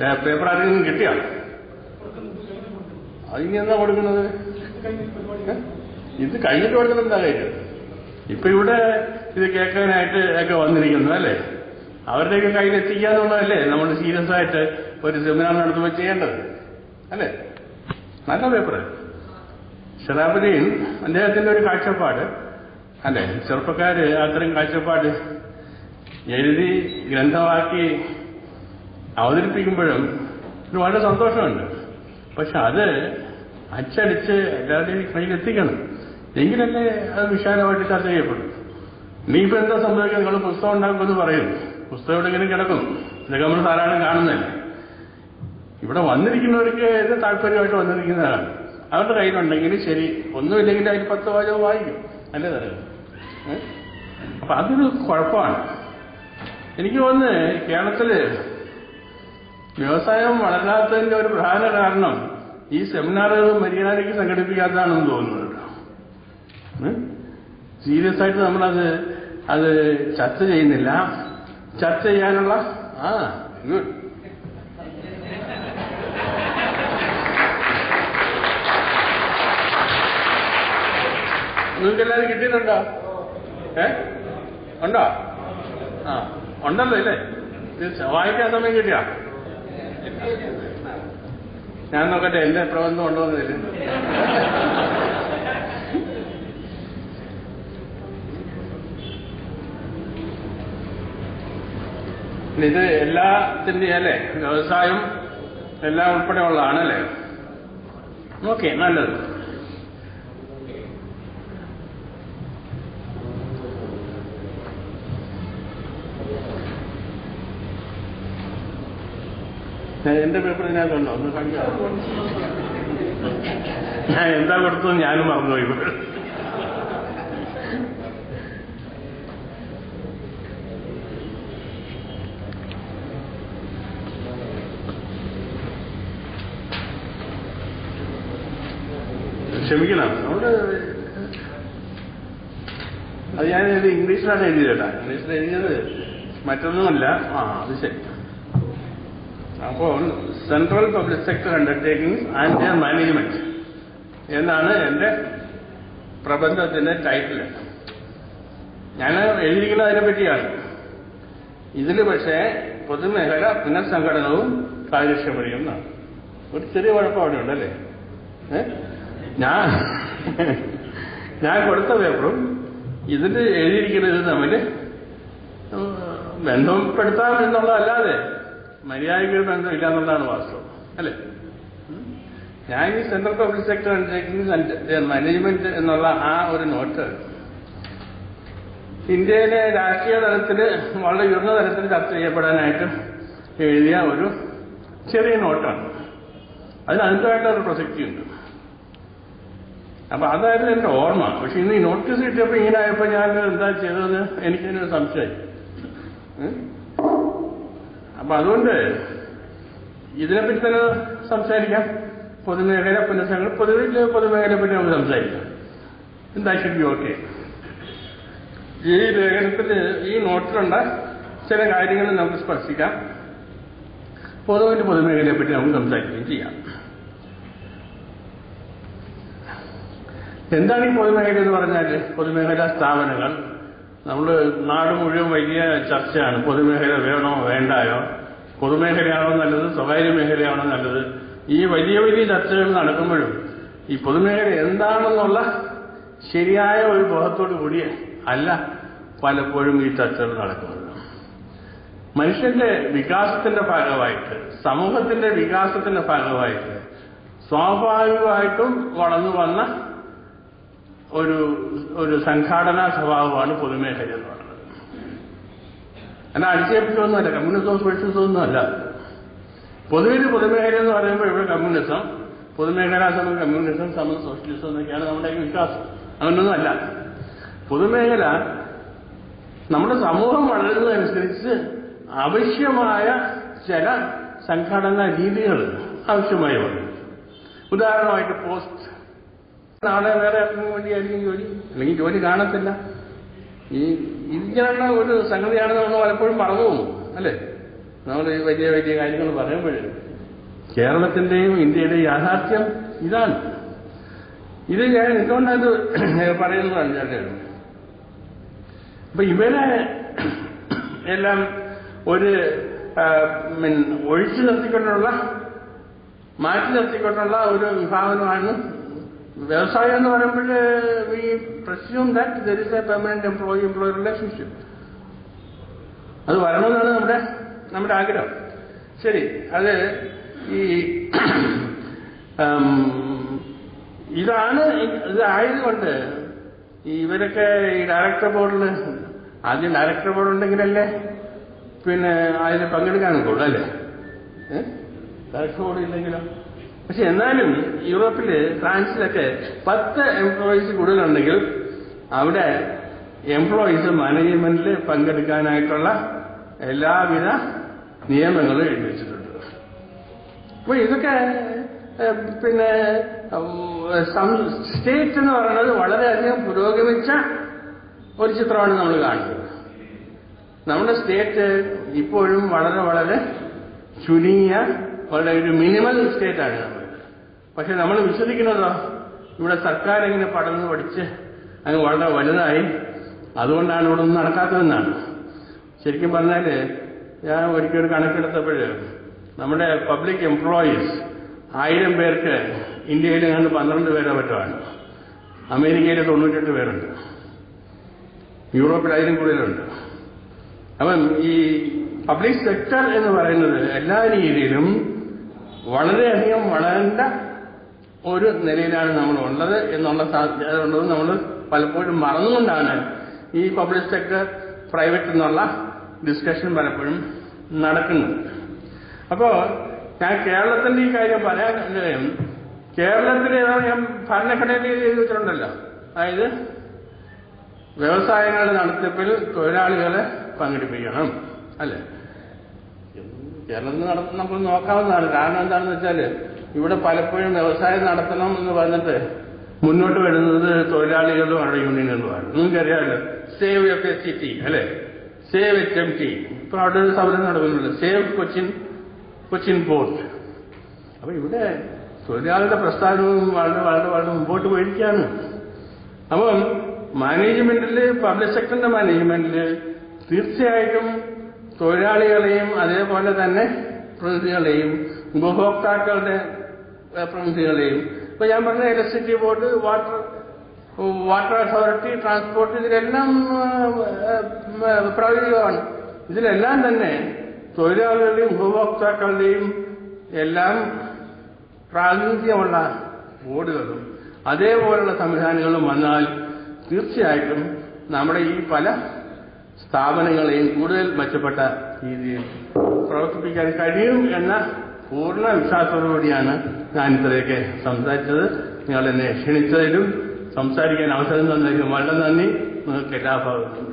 Paper ആരെങ്കിലും കിട്ടിയ? അതിന് എന്താ കൊടുക്കുന്നത്? ഇത് കഴിഞ്ഞിട്ട് കൊടുക്കുന്നത് എന്താ കാര്യം? ഇപ്പൊ ഇവിടെ ഇത് കേൾക്കാനായിട്ട് ഒക്കെ വന്നിരിക്കുന്നു അല്ലേ? അവരുടെയൊക്കെ കയ്യിൽ എത്തിക്കുക എന്നുള്ളതല്ലേ നമ്മൾ സീരിയസ് ആയിട്ട് ഒരു സെമിനാർ നടത്തുമ്പോൾ ചെയ്യേണ്ടത് അല്ലേ? നല്ല പേപ്പർ ഷറാബുദ്ദീൻ അദ്ദേഹത്തിന്റെ ഒരു കാഴ്ചപ്പാട് അല്ലെ? ചെറുപ്പക്കാര് അത്തരം കാഴ്ചപ്പാട് എഴുതി ഗ്രന്ഥമാക്കി അവതരിപ്പിക്കുമ്പോഴും ഇത് വളരെ സന്തോഷമുണ്ട്. പക്ഷെ അത് അച്ചടിച്ച് എല്ലാവരുടെയും കയ്യിൽ എത്തിക്കണം. എങ്കിലല്ലേ അത് വിശാലമായിട്ട് ചർച്ച ചെയ്യപ്പെടും. ഇനിയിപ്പോ എന്താ സംഭവിക്കുക നിങ്ങൾ പുസ്തകം ഉണ്ടാക്കുമെന്ന് പറയും. പുസ്തകം എവിടെയെങ്കിലും കിടക്കും. ഇതൊക്കെ നമ്മൾ ധാരാളം കാണുന്നില്ല ഇവിടെ വന്നിരിക്കുന്നവർക്ക് ഇത് താല്പര്യമായിട്ട് വന്നിരിക്കുന്നതാണ്. അവരുടെ കയ്യിലുണ്ടെങ്കിൽ ശരി ഒന്നുമില്ലെങ്കിൽ അതിൽ പത്ത് വാചകം വായിക്കും. അല്ലേ തരാം അപ്പൊ അതൊരു കുഴപ്പമാണ്. എനിക്ക് തോന്നുന്നത് കേരളത്തിൽ വ്യവസായം വളരാത്തതിന്റെ ഒരു പ്രധാന കാരണം ഈ സെമിനാറുകൾ മര്യാദയ്ക്ക് സംഘടിപ്പിക്കാത്തതാണെന്ന് തോന്നുന്നത് സീരിയസ് ആയിട്ട് നമ്മളത് അത് ചർച്ച ചെയ്യുന്നില്ല. ചർച്ച ചെയ്യാനുള്ള ആ ഗുഡ് നിങ്ങൾക്ക് എല്ലാവരും കിട്ടിയിട്ടുണ്ടോ ഏ? ഉണ്ടോ? ആ ഉണ്ടല്ലോ ഇല്ലേ? വായിക്കാൻ സമയം കിട്ടിയാ? ഞാൻ നോക്കട്ടെ എന്റെ പ്രബന്ധം ഉണ്ടോ എന്ന് തരുന്നു ഇത് എല്ലാത്തിന്റെ അല്ലേ? വ്യവസായം എല്ലാം ഉൾപ്പെടെ ഉള്ളതാണല്ലേ ഓക്കെ നല്ലത്. എന്റെ പേപ്പർ ഇതിനകത്തുണ്ടോ ഒന്ന് ഞാൻ എന്താ കൊടുത്തത് ഞാനും മറന്നുപോയി. ക്ഷമിക്കണം. അത് ഞാൻ ഇത് ഇംഗ്ലീഷിലാണ് എഴുതിയത് കേട്ടാ. ഇംഗ്ലീഷിൽ എഴുതിയത് മറ്റൊന്നുമല്ല. ആ അത് ശരി. അപ്പോൾ central public sector undertaking and their management എന്നാണ് എന്റെ പ്രബന്ധത്തിന്റെ ടൈറ്റിൽ ഞാൻ എഴുതിയിരിക്കുന്നത് അതിനെ പറ്റിയാണ്. ഇതിൽ പക്ഷേ പൊതുമേഖല പുനഃസംഘടനവും കാര്യക്ഷമതയും എന്നാണ്. ഒരു ചെറിയ കുഴപ്പം അവിടെ ഉണ്ടല്ലേ? ഞാൻ ഞാൻ കൊടുത്ത പേപ്പറും ഇതിൽ എഴുതിയിരിക്കുന്നത് തമ്മിൽ ബന്ധപ്പെടുത്താം എന്നുള്ളതല്ലാതെ മര്യാദയ്ക്ക് ഒരു ബന്ധമില്ല എന്നുള്ളതാണ് വാസ്തവം. അല്ലേ? ഞാൻ ഈ central public sector undertaking management എന്നുള്ള ആ ഒരു നോട്ട് ഇന്ത്യയിലെ രാഷ്ട്രീയ തലത്തിൽ വളരെ ഉയർന്ന തലത്തിൽ ചർച്ച ചെയ്യപ്പെടാനായിട്ട് എഴുതിയ ഒരു ചെറിയ നോട്ടാണ് അതിന് അതിന്റെതായിട്ട് ഒരു പ്രസക്തിയുണ്ട് അപ്പൊ അതായിരുന്നു എന്റെ ഓർമ്മ. പക്ഷെ ഇന്ന് ഈ നോട്ടീസ് കിട്ടിയപ്പോ ഇങ്ങനെ ആയപ്പോ ഞാൻ എന്താ ചെയ്തതെന്ന് എനിക്കതിനൊരു സംശയമായി? അപ്പൊ അതുകൊണ്ട് ഇതിനെപ്പറ്റി തന്നെ സംസാരിക്കാം. പൊതുമേഖല പുനഃസംഘടന പൊതുവിൽ പൊതുമേഖലയെ പറ്റി നമുക്ക് സംസാരിക്കാം. എന്താ ശരി ഓക്കെ? ഈ ലേഖനത്തിൽ ഈ നോട്ടിലുണ്ട ചില കാര്യങ്ങൾ നമുക്ക് സ്പർശിക്കാം. പൊതുവിന്റെ പൊതുമേഖലയെ പറ്റി നമുക്ക് സംസാരിക്കുകയും ചെയ്യാം. എന്താണ് ഈ പൊതുമേഖല എന്ന് പറഞ്ഞാൽ പൊതുമേഖലാ സ്ഥാപനങ്ങൾ. നമ്മൾ നാട് മുഴുവൻ വലിയ ചർച്ചയാണ്. പൊതുമേഖല വേണോ വേണ്ടായോ? പൊതുമേഖലയാണോ നല്ലത് സ്വകാര്യ മേഖലയാണോ നല്ലത്? ഈ വലിയ വലിയ ചർച്ചകൾ നടക്കുമ്പോഴും ഈ പൊതുമേഖല എന്താണെന്നുള്ള ശരിയായ ഒരു ബോധത്തോടു കൂടിയ അല്ല പലപ്പോഴും ഈ ചർച്ചകൾ നടക്കുന്നത്. മനുഷ്യന്റെ വികാസത്തിന്റെ ഭാഗമായിട്ട് സമൂഹത്തിന്റെ വികാസത്തിന്റെ ഭാഗമായിട്ട് സ്വാഭാവികമായിട്ടും വളർന്നു വന്ന ഒരു ഒരു സംഘാടനാ സ്വഭാവമാണ് പൊതുമേഖല എന്ന് പറയുന്നത്. എന്നാൽ അടിച്ചേൽപ്പിച്ചൊന്നുമല്ല കമ്മ്യൂണിസവും സോഷ്യലിസവും ഒന്നുമല്ല പൊതുവിൽ പൊതുമേഖല എന്ന് പറയുമ്പോൾ ഇവിടെ കമ്മ്യൂണിസം പൊതുമേഖലാ സമയം കമ്മ്യൂണിസം സമയം സോഷ്യലിസം എന്നൊക്കെയാണ് നമ്മുടെ വിശ്വാസം വിശ്വാസം. അങ്ങനൊന്നുമല്ല. പൊതുമേഖല നമ്മുടെ സമൂഹം വളരുന്നതനുസരിച്ച് ആവശ്യമായ ചില സംഘടനാ രീതികൾ ആവശ്യമായി വന്നു. ഉദാഹരണമായിട്ട് പോസ്റ്റ് നാളെ വേറെ ആർക്കും വേണ്ടിയായിരിക്കും ജോലി. അല്ലെങ്കിൽ ജോലി കാണത്തില്ല. ഈ ഇങ്ങനെയുള്ള ഒരു സംഗതിയാണെന്ന് നമ്മൾ പലപ്പോഴും പറഞ്ഞു പോകും അല്ലേ? നമ്മൾ ഈ വലിയ വലിയ കാര്യങ്ങൾ പറയുമ്പോൾ കേരളത്തിന്റെയും ഇന്ത്യയുടെയും യാഥാർത്ഥ്യം ഇതാണ്. ഇത് ഞാൻ എന്തുകൊണ്ടത് പറയുന്നത് പറഞ്ഞാൽ അപ്പൊ ഇവരെ എല്ലാം ഒരു ഒഴിച്ചു നിർത്തിക്കൊണ്ടുള്ള മാറ്റി നിർത്തിക്കൊണ്ടുള്ള ഒരു വിഭാഗമാണ് വ്യവസായം എന്ന് പറയുമ്പോൾ പെർമനന്റ് എംപ്ലോയി എംപ്ലോയി റിലേഷൻഷിപ്പ് അത് വരണമെന്നാണ് നമ്മുടെ നമ്മുടെ ആഗ്രഹം. ശരി അത് ഈ ഇതാണ് ഇതായതുകൊണ്ട് ഇവരൊക്കെ ഈ ഡയറക്ടർ ബോർഡിൽ ആദ്യം ഡയറക്ടർ ബോർഡ് ഉണ്ടെങ്കിലല്ലേ പിന്നെ അതിൽ പങ്കെടുക്കാനും കൊള്ളു അല്ലേ? ഡയറക്ടർ ബോർഡ് ഇല്ലെങ്കിലോ? പക്ഷെ എന്നാലും യൂറോപ്പിൽ ഫ്രാൻസിലൊക്കെ പത്ത് എംപ്ലോയീസ് കൂടുതലുണ്ടെങ്കിൽ അവിടെ എംപ്ലോയീസ് മാനേജ്മെന്റിൽ പങ്കെടുക്കാനായിട്ടുള്ള എല്ലാവിധ നിയമങ്ങളും എഴുതി വെച്ചിട്ടുണ്ട്. അപ്പൊ ഇതൊക്കെ പിന്നെ സ്റ്റേറ്റ് എന്ന് പറയുന്നത് വളരെയധികം പുരോഗമിച്ച ഒരു ചിത്രമാണ് നമ്മൾ കാണുന്നത്. നമ്മുടെ സ്റ്റേറ്റ് ഇപ്പോഴും വളരെ വളരെ ചുരുങ്ങിയ വളരെ ഒരു മിനിമൽ നമ്മൾ പക്ഷെ നമ്മൾ വിശ്വസിക്കുന്നതോ ഇവിടെ സർക്കാർ ഇങ്ങനെ പടന്ന് പഠിച്ച് അങ്ങ് വളരെ വലുതായി. അതുകൊണ്ടാണ് ഇവിടെ ഒന്നും നടക്കാത്തതെന്നാണ്. ശരിക്കും പറഞ്ഞാൽ ഞാൻ ഒരിക്കൽ ഒരു കണക്കെടുത്തപ്പോൾ നമ്മുടെ പബ്ലിക് എംപ്ലോയീസ് ആയിരം പേർക്ക് ഇന്ത്യയിൽ ഏതാണ്ട് പന്ത്രണ്ട് പേരെ പറ്റുമാണ് അമേരിക്കയിൽ തൊണ്ണൂറ്റെട്ട് പേരുണ്ട്. യൂറോപ്പിൽ അതിലും കൂടുതലുണ്ട്. അപ്പം ഈ പബ്ലിക് സെക്ടർ എന്ന് പറയുന്നത് എല്ലാ രീതിയിലും വളരെയധികം വളരേണ്ട ഒരു നിലയിലാണ് നമ്മൾ ഉള്ളത് എന്നുള്ള സാധ്യത ഉള്ളത് നമ്മൾ പലപ്പോഴും മറന്നുകൊണ്ടാണ് ഈ പബ്ലിക് സെക്ടർ പ്രൈവറ്റ് എന്നുള്ള ഡിസ്കഷൻ പലപ്പോഴും നടക്കുന്നത്. അപ്പോൾ ഞാൻ കേരളത്തിന്റെ ഈ കാര്യം പറയാൻ ഏതാണ് ഞാൻ ഭരണഘടനയിൽ എഴുതി അതായത് വ്യവസായങ്ങളുടെ നടത്തിപ്പിൽ തൊഴിലാളികളെ പങ്കെടുപ്പിക്കണം അല്ലേ? കേരളത്തിൽ നടത്തുന്ന നമുക്ക് നോക്കാവുന്നതാണ്. കാരണം എന്താണെന്ന് വെച്ചാൽ ഇവിടെ പലപ്പോഴും വ്യവസായം നടത്തണം എന്ന് പറഞ്ഞിട്ട് മുന്നോട്ട് വരുന്നത് തൊഴിലാളികളും അവരുടെ യൂണിയനുകളുമാണ്. നിങ്ങൾക്കറിയാമല്ലോ save F S C T അല്ലെ? സേവ് എച്ച് എം ടി ഇപ്പൊ അവിടെ ഒരു സമരം നടക്കുന്നുണ്ട്. സേവ് കൊച്ചിൻ കൊച്ചിൻ പോർട്ട് അപ്പൊ ഇവിടെ തൊഴിലാളിയുടെ പ്രസ്ഥാനവും വളരെ വളരെ വളരെ മുമ്പോട്ട് പോയിരിക്കുകയാണ്. അപ്പം മാനേജ്മെന്റിൽ പബ്ലിക് സെക്ടറിന്റെ മാനേജ്മെന്റിൽ തീർച്ചയായിട്ടും തൊഴിലാളികളെയും അതേപോലെ തന്നെ പ്രതിനിധികളെയും ഉപഭോക്താക്കളുടെ പ്രതിനിധികളെയും. ഇപ്പൊ ഞാൻ പറഞ്ഞ electricity board water water authority transport ഇതിലെല്ലാം പ്രായോഗികമാണ്. ഇതിലെല്ലാം തന്നെ തൊഴിലാളികളുടെയും ഉപഭോക്താക്കളുടെയും എല്ലാം പ്രാതിനിധ്യമുള്ള ബോർഡുകളും അതേപോലുള്ള സംവിധാനങ്ങളും വന്നാൽ തീർച്ചയായിട്ടും നമ്മുടെ ഈ പല സ്ഥാപനങ്ങളെയും കൂടുതൽ മെച്ചപ്പെട്ട രീതിയിൽ പ്രവർത്തിപ്പിക്കാൻ കഴിയും എന്ന പൂർണ വിശ്വാസത്തോടുകൂടിയാണ് ഞാൻ ഇത്രയൊക്കെ സംസാരിച്ചത്. നിങ്ങൾ എന്നെ ക്ഷണിച്ചതിലും സംസാരിക്കാൻ അവസരം തന്നതിലും വളരെ നന്ദി. നിങ്ങൾക്ക് എല്ലാ ഭാഗത്തും